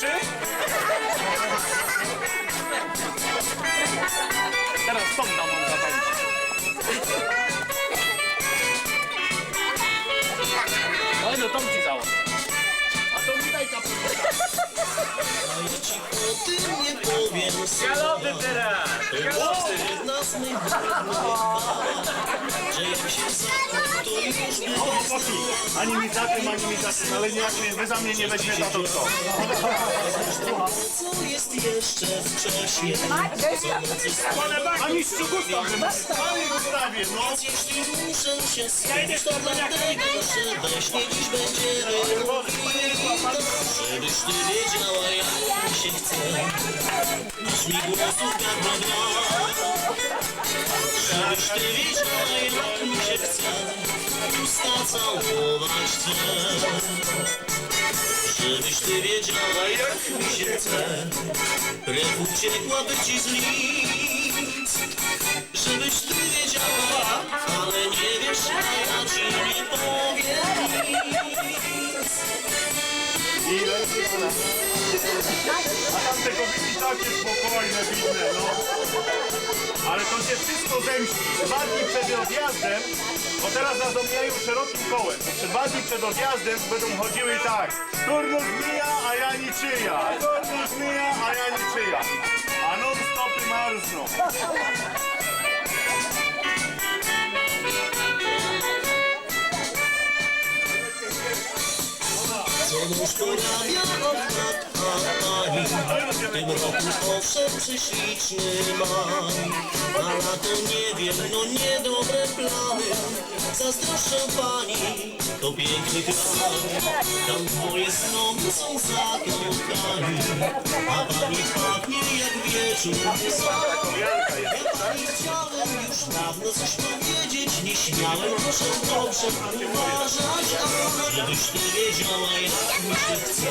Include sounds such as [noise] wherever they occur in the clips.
zatańczy? Teraz tą damą zatańczy. No ci o tym nie powiem Galowy teraz! Wstyd nas mych Że jak się zakoń, to już by. Ani mi za tym, ani mi za tym, ale nie jak mnie, wy za mnie nie weźmie, to to kto? Co jest jeszcze wcześnie Co Ani z Gustaw, Panie Gustawie, no. Jeśli muszę się skupić To dlatego, że we śnie dziś będzie Rewolwito Żebyś ty wiedziała jak się chce Aż mi głosów brak Żebyś ty wiedziała jak mi się chce Usta całować chcę Żebyś ty wiedziała jak mi się chce Krew uciekłaby ci z lic Żebyś ty wiedziała Ale nie wiesz, a ja ci nie powiem nic Ile? A tam te kobiety takie spokojne, widne, no. Ale to się wszystko zemści. Dwa dni przed odjazdem, bo teraz nas omijają szerokim kołem. Dwa dni przed odjazdem będą chodziły tak. Turnus mija, a ja niczyja. Turnus mija, a ja niczyja. A non stopy marzną. Oknak, a ani W tym roku owszem prześliczny maj Na lato nie wiem, no niedobre plany Zazdroszczę pani, to piękny kraj Tam dwoje znowu są zakochani A pani pachnie jak wieczór. Ja pani chciałem już dawno coś powiedzieć Nie śmiałem, proszę dobrze uważać a Żebyś ty wiedziała jak mi się chce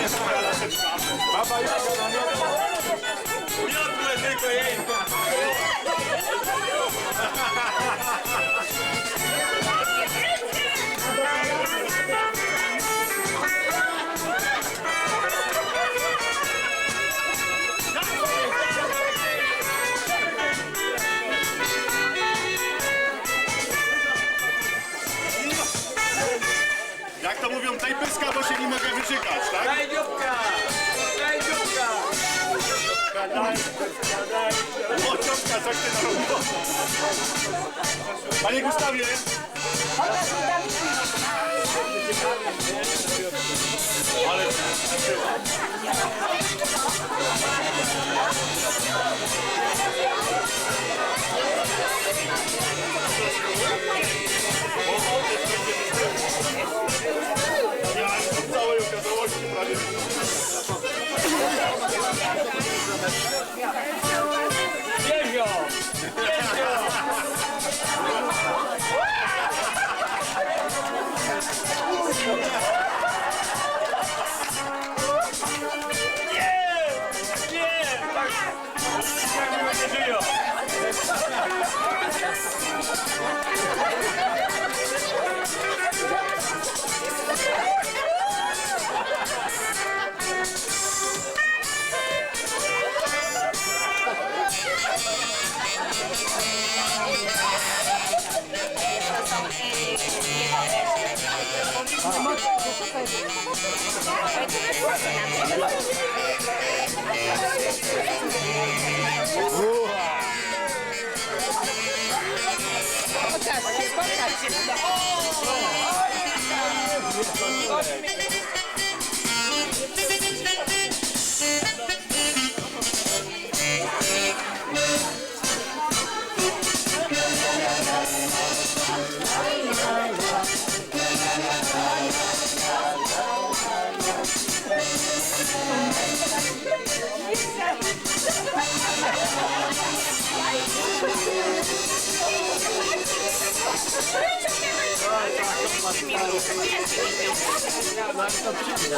głosów gardła [laughs] [laughs] pyska, bo się nie mogę wyżykać, tak? Daj dzióbka! Daj dzióbka! O, ciotka, coś ty narobiła. Panie Gustawie, ale ja 了。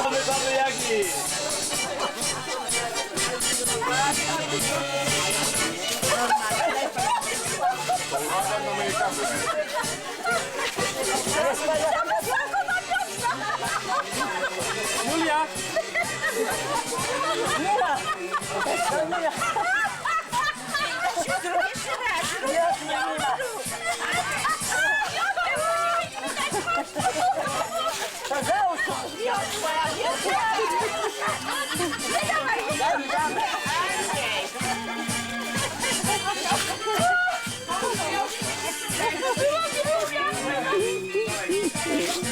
Mamy baby Jagi. Julia!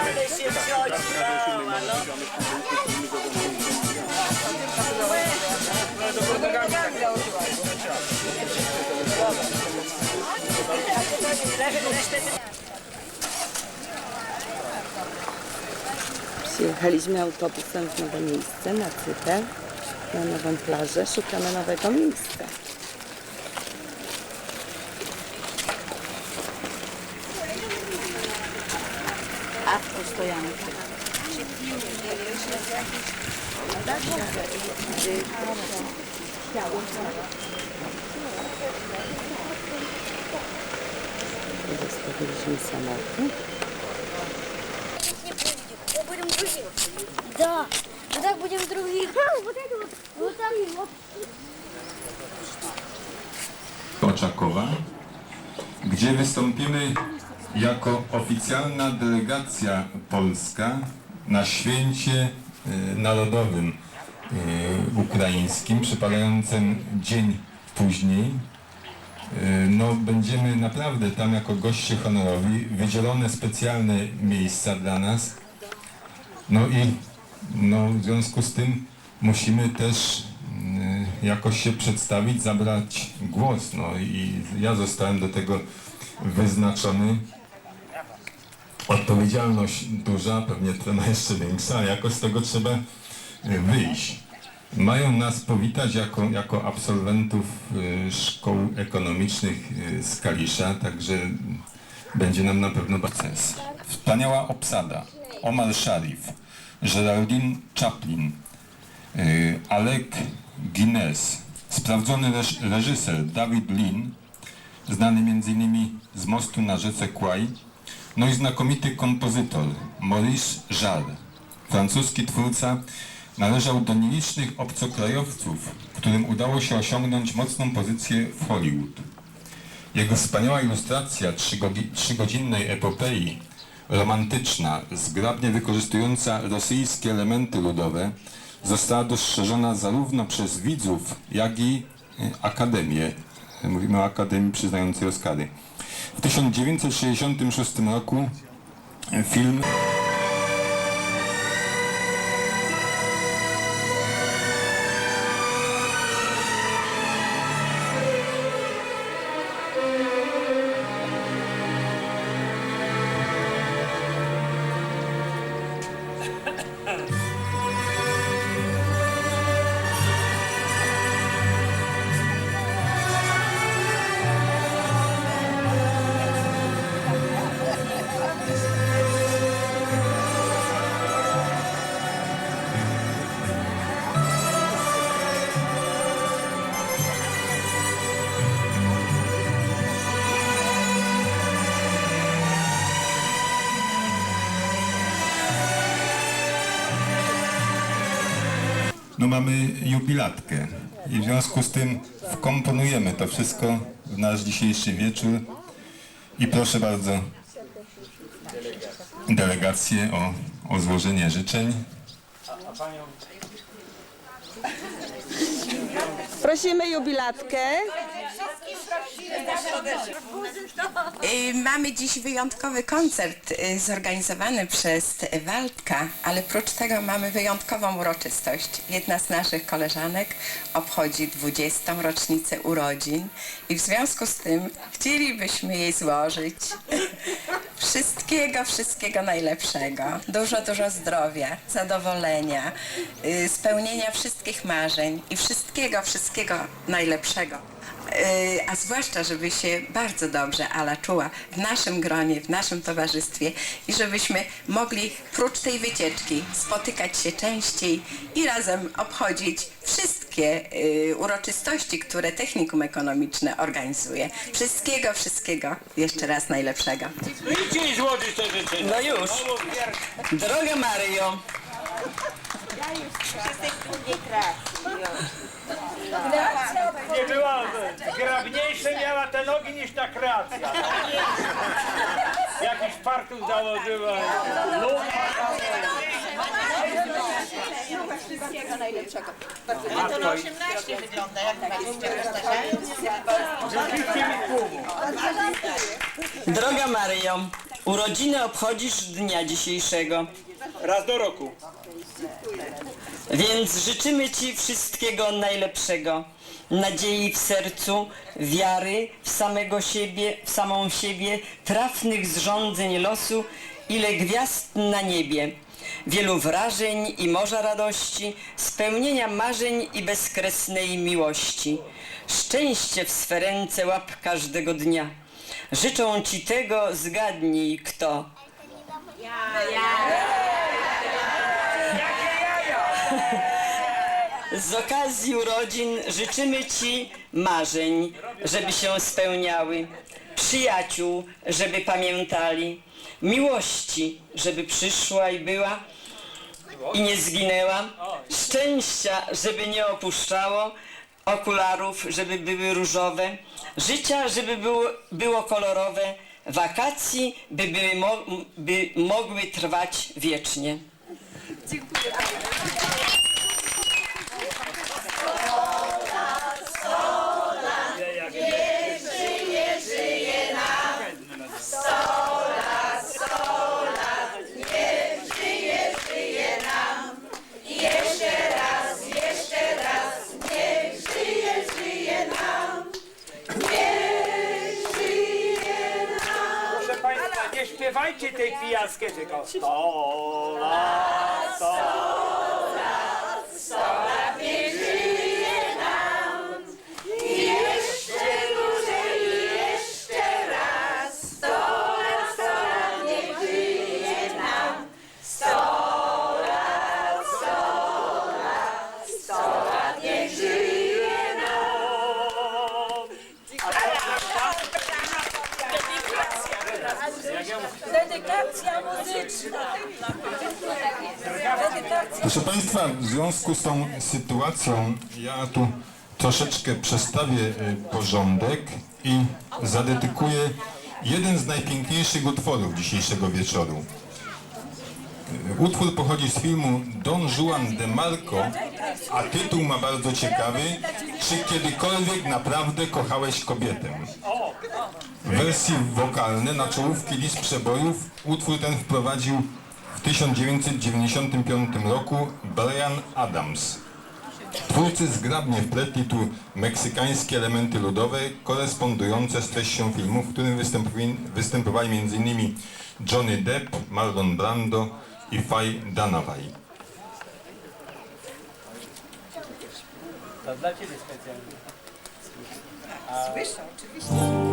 Ale się wziąć, no. Resztę Przyjechaliśmy autobusem w nowe miejsce, na Cypę, na nową plażę. Szukamy nowego miejsca. A, stojanki. Zostawiliśmy samochód. Вот так будем других. Вот это вот. Вот так вот. Oczakowa, gdzie wystąpimy jako oficjalna delegacja polska na święcie e, narodowym e, ukraińskim, przypadającym dzień później. E, No, będziemy naprawdę tam jako goście honorowi, wydzielone specjalne miejsca dla nas. No i no, w związku z tym musimy też y, jakoś się przedstawić, zabrać głos. No i ja zostałem do tego wyznaczony. Odpowiedzialność duża, pewnie trema jeszcze większa, ale jakoś z tego trzeba wyjść. Mają nas powitać jako, jako absolwentów y, szkół ekonomicznych y, z Kalisza, także będzie nam na pewno bardzo sens. Wspaniała obsada. Omar Sharif, Geraldine Chaplin, y, Alec Guinness, sprawdzony reż- reżyser David Lean, znany m.in. z Mostu na rzece Kwai, no i znakomity kompozytor Maurice Jarre. Francuski twórca należał do nielicznych obcokrajowców, którym udało się osiągnąć mocną pozycję w Hollywood. Jego wspaniała ilustracja trzygodzinnej epopei, romantyczna, zgrabnie wykorzystująca rosyjskie elementy ludowe, została dostrzeżona zarówno przez widzów, jak i y, Akademię. Mówimy o Akademii przyznającej Oscary. W 1966 roku film mamy jubilatkę i w związku z tym wkomponujemy to wszystko w nasz dzisiejszy wieczór. I proszę bardzo delegację o, o złożenie życzeń. Prosimy jubilatkę. Y, Mamy dziś wyjątkowy koncert y, zorganizowany przez Waldka, ale prócz tego mamy wyjątkową uroczystość. Jedna z naszych koleżanek obchodzi 20. rocznicę urodzin i w związku z tym chcielibyśmy jej złożyć wszystkiego, wszystkiego najlepszego. Dużo, dużo zdrowia, zadowolenia, y, spełnienia wszystkich marzeń i wszystkiego, wszystkiego najlepszego. Yy, a zwłaszcza, żeby się bardzo dobrze Ala czuła w naszym gronie, w naszym towarzystwie i żebyśmy mogli prócz tej wycieczki spotykać się częściej i razem obchodzić wszystkie yy, uroczystości, które Technikum Ekonomiczne organizuje. Wszystkiego, wszystkiego jeszcze raz najlepszego. Idźcie i złożyć te życzenia. No już. Droga Maryjo, Nie była, grabniejsze miała te nogi niż ta kreacja. Jakiś fartuch założyła. Lumpa To na 18 wygląda, jak droga Maryjo, urodziny obchodzisz dnia dzisiejszego, Raz do roku. Więc życzymy Ci wszystkiego najlepszego. Nadziei w sercu, wiary w samego siebie, w samą siebie, trafnych zrządzeń losu, ile gwiazd na niebie. Wielu wrażeń i morza radości, spełnienia marzeń i bezkresnej miłości. Szczęście w swe ręce łap każdego dnia. Życzą Ci tego, zgadnij kto. Z okazji urodzin życzymy Ci marzeń, żeby się spełniały, przyjaciół, żeby pamiętali, miłości, żeby przyszła i była i nie zginęła, szczęścia, żeby nie opuszczało, okularów, żeby były różowe, życia, żeby było, było kolorowe, wakacji, by, były by mogły trwać wiecznie. Proszę fiaskę, tylko stola, stola. Związku z tą sytuacją ja tu troszeczkę przestawię y, porządek i zadedykuję jeden z najpiękniejszych utworów dzisiejszego wieczoru. Y, Utwór pochodzi z filmu Don Juan de Marco, a tytuł ma bardzo ciekawy Czy kiedykolwiek naprawdę kochałeś kobietę? W wersji wokalnej na czołówki list przebojów utwór ten wprowadził w 1995 roku Brian Adams. Twórcy zgrabnie wpletli tu meksykańskie elementy ludowe korespondujące z treścią filmu, w którym występowali, występowali m.in. Johnny Depp, Marlon Brando i Faye Dunaway. To dla Ciebie specjalnie. Słyszę, oczywiście.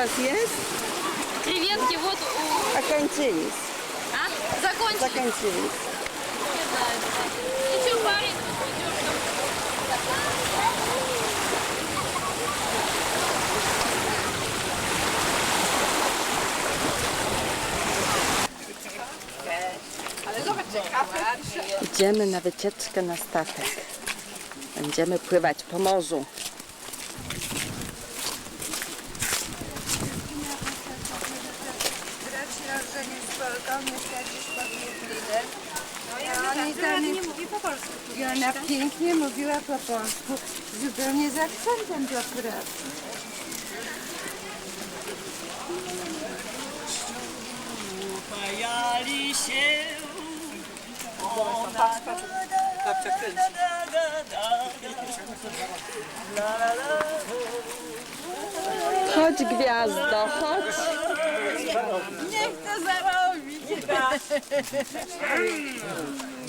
krewetki u Was jest? Креветки вот у... A kończyli. А? Закончили. Zakończyli. Еще парень. Idziemy na wycieczkę na statek. Będziemy pływać po morzu. I ona pięknie mówiła po polsku, zupełnie z akcentem do akurat. Upajali się. Chodź gwiazdo, chodź. Niech to zarobi. [laughs]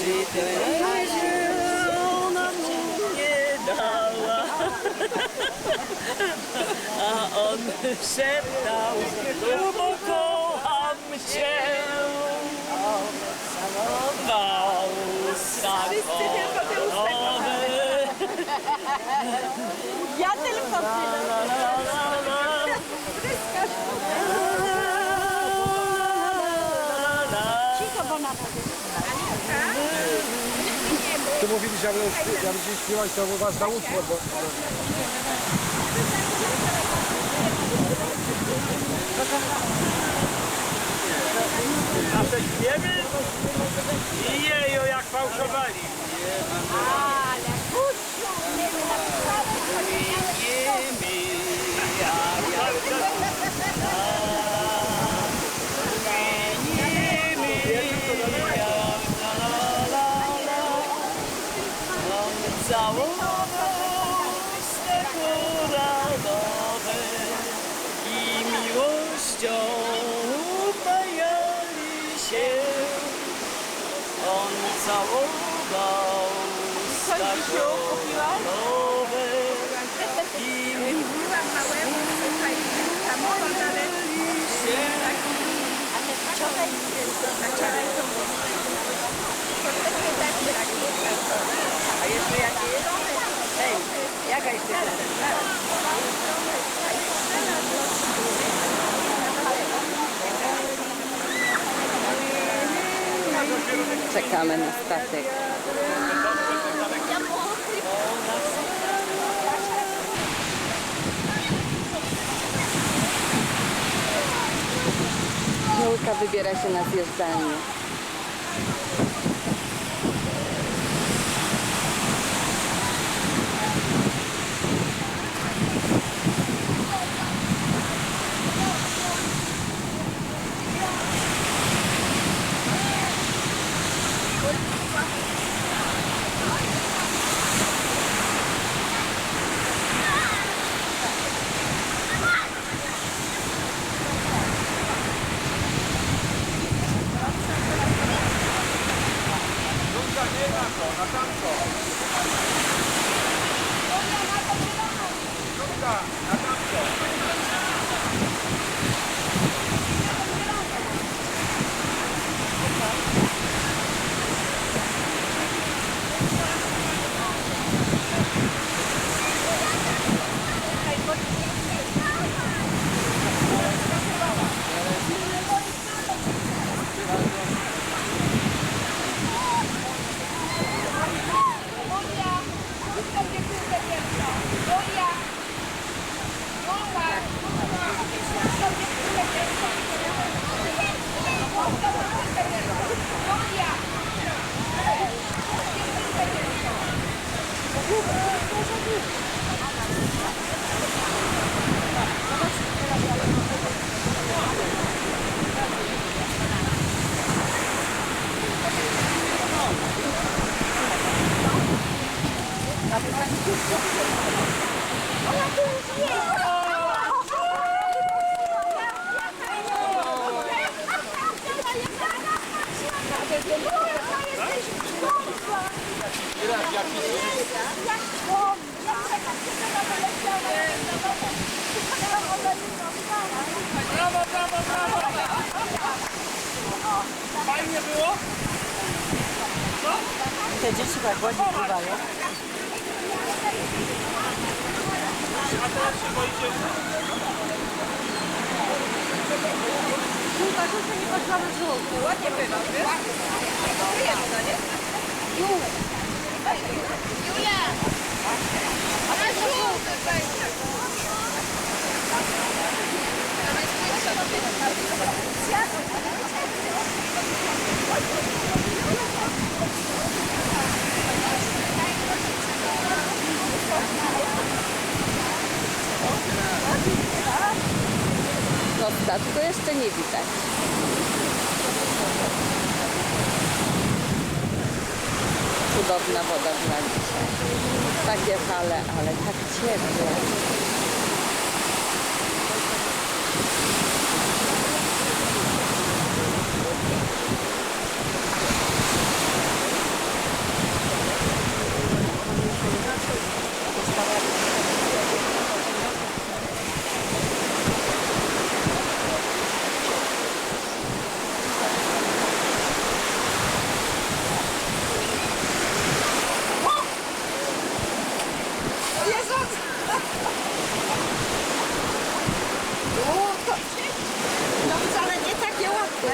Czy tyle ona mu nie dała? A on szeptał, no bo kocham cię. Bał sakolowy. Ja tylko tyle. Cicho, bo na Tu mówiliście, aby, aby się śpiewać, to was na utwór, bo... Nasze śpiewy? Jejo, jak fałszowali. Całował miłością upajali się. On całował radowe i [laughs] A jeszcze jak jest? Ej, jaka jest Czekamy na statek. Julka wybiera się na zjeżdżalnię. Fajnie było? Te dzieci tak ładnie pływają. A teraz się boicie? Ładnie bywa, wiesz? Przyjemno, nie? Julia! Ale żółty będzie! No statku jeszcze nie widać. Cudowna woda była dzisiaj. Takie fale, ale tak ciepło. No wcale nie takie łatwe.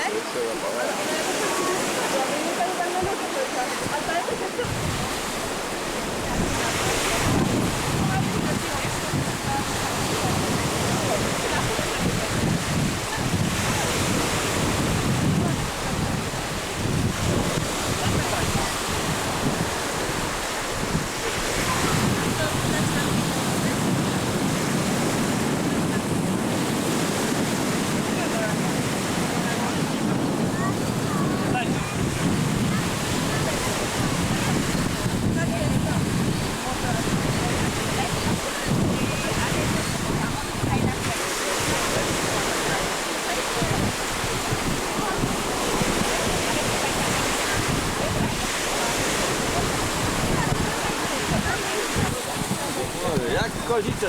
Jak kozice